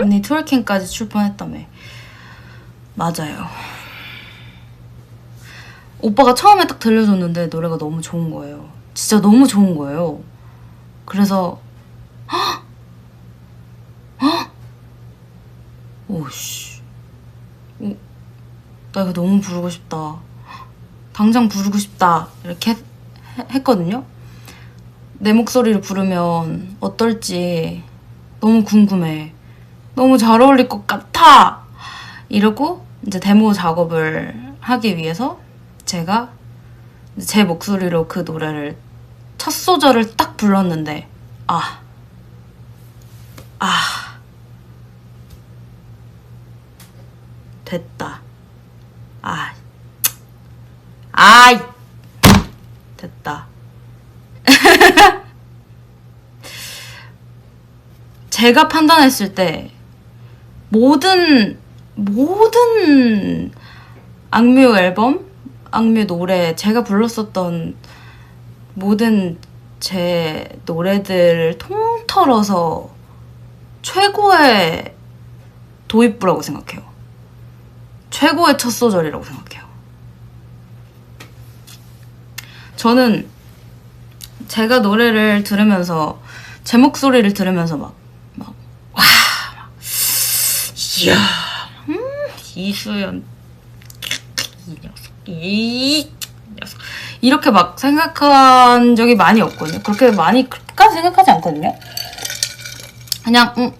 언니 트월킹까지 출판했다며. 맞아요. 오빠가 처음에 딱 들려줬는데 노래가 너무 좋은 거예요. 진짜 너무 좋은 거예요. 그래서 헉! 헉! 오씨. 오, 나 이거 너무 부르고 싶다. 당장 부르고 싶다. 이렇게 했, 했거든요. 내 목소리를 부르면 어떨지 너무 궁금해. 너무 잘 어울릴 것 같아. 이러고 이제 데모 작업을 하기 위해서 제가 제 목소리로 그 노래를 첫 소절을 딱 불렀는데 아. 아. 됐다. 아. 아이. 됐다. 제가 판단했을 때 모든 모든 악뮤 앨범, 악뮤 노래 제가 불렀었던 모든 제 노래들을 통틀어서 최고의 도입부라고 생각해요. 최고의 첫 소절이라고 생각해요. 저는 제가 노래를 들으면서 제 목소리를 들으면서 막막 와, 막, 이야, 음, 이수연 이 녀석, 이 녀석 이렇게 막 생각한 적이 많이 없거든요. 그렇게 많이 그렇게까지 생각하지 않거든요. 그냥 음,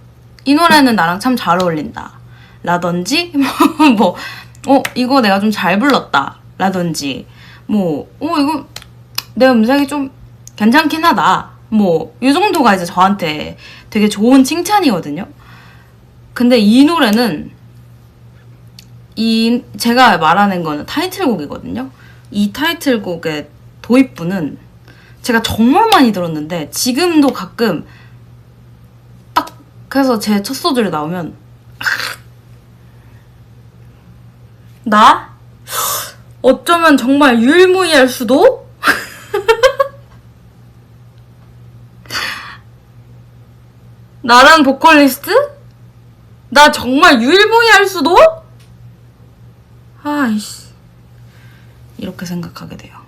이 노래는 나랑 참 잘 어울린다. 라든지 뭐 어, 이거 내가 좀 잘 불렀다. 라든지 뭐 어, 이거 내 음색이 좀 괜찮긴 하다. 뭐, 이 정도가 이제 저한테 되게 좋은 칭찬이거든요. 근데 이 노래는, 이, 제가 말하는 거는 타이틀곡이거든요. 이 타이틀곡의 도입부는 제가 정말 많이 들었는데, 지금도 가끔 딱, 그래서 제 첫 소절이 나오면, 나? 어쩌면 정말 유일무이할 수도? 나란 보컬리스트? 나 정말 유일무이할 수도? 아이씨. 이렇게 생각하게 돼요.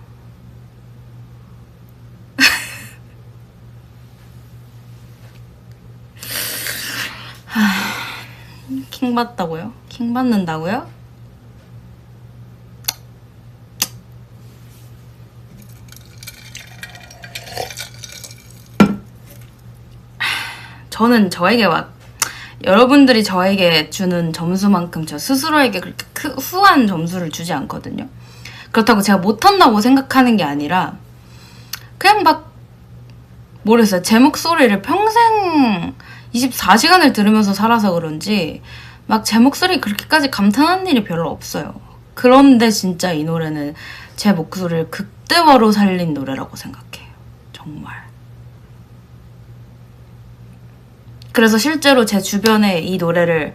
하, 킹 받다고요? 킹 받는다고요? 저는 저에게 막 여러분들이 저에게 주는 점수만큼 저 스스로에게 그렇게 크, 후한 점수를 주지 않거든요. 그렇다고 제가 못한다고 생각하는 게 아니라 그냥 막 모르겠어요. 제 목소리를 평생 24시간을 들으면서 살아서 그런지 막 제 목소리 그렇게까지 감탄하는 일이 별로 없어요. 그런데 진짜 이 노래는 제 목소리를 극대화로 살린 노래라고 생각해요. 정말. 그래서 실제로 제 주변에 이 노래를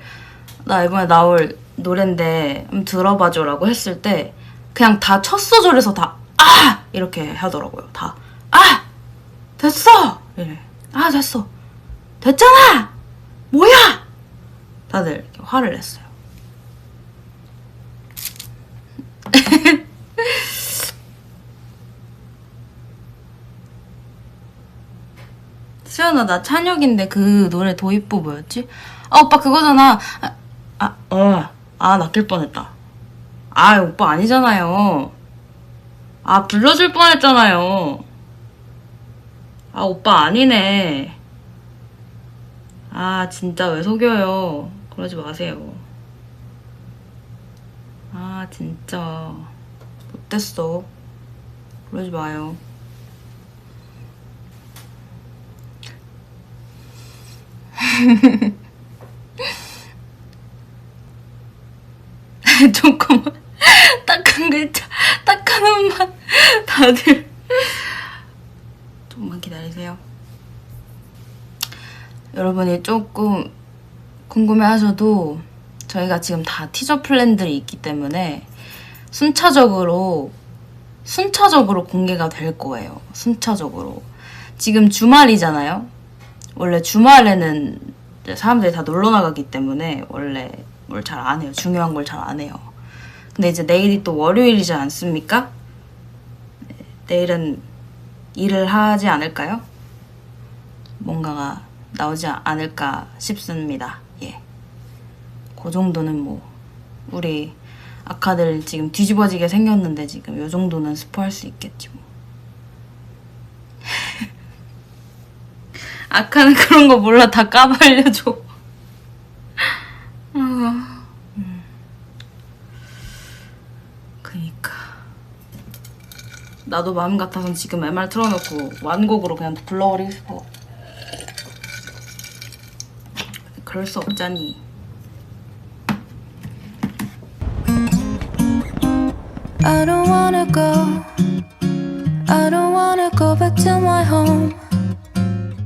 나 이번에 나올 노랜데 들어봐줘라고 했을 때 그냥 다 첫 소절에서 다 아! 이렇게 하더라고요. 다 아! 됐어! 이래. 아 됐어. 됐잖아! 뭐야! 다들 화를 냈어요. 수연아 나 찬혁인데 그 노래 도입부 뭐였지? 아 오빠 그거잖아 아 어 아 낚일 뻔했다. 아 오빠 아니잖아요. 아 불러줄 뻔했잖아요. 아 오빠 아니네. 아 진짜 왜 속여요? 그러지 마세요. 아 진짜. 못됐어. 그러지 마요 조금만 딱한 글자 딱 하나만 다들 조금만 기다리세요. 여러분이 조금 궁금해하셔도 저희가 지금 다 티저 플랜들이 있기 때문에 순차적으로 순차적으로 공개가 될 거예요. 순차적으로. 지금 주말이잖아요 원래 주말에는 사람들이 다 놀러 나가기 때문에 원래 뭘 잘 안 해요. 중요한 걸 잘 안 해요. 근데 이제 내일이 또 월요일이지 않습니까? 네, 내일은 일을 하지 않을까요? 뭔가가 나오지 않을까 싶습니다. 예. 그 정도는 뭐 우리 아카들 지금 뒤집어지게 생겼는데 지금 요 정도는 스포할 수 있겠지 뭐. 아카는 그런 거 몰라 다 까발려줘. 아, 음. 그니까 나도 마음 같아선 지금 MR 틀어놓고 완곡으로 그냥 불러버리고 싶어. 그럴 수 없잖니. I don't wanna go. I don't wanna go back to my home.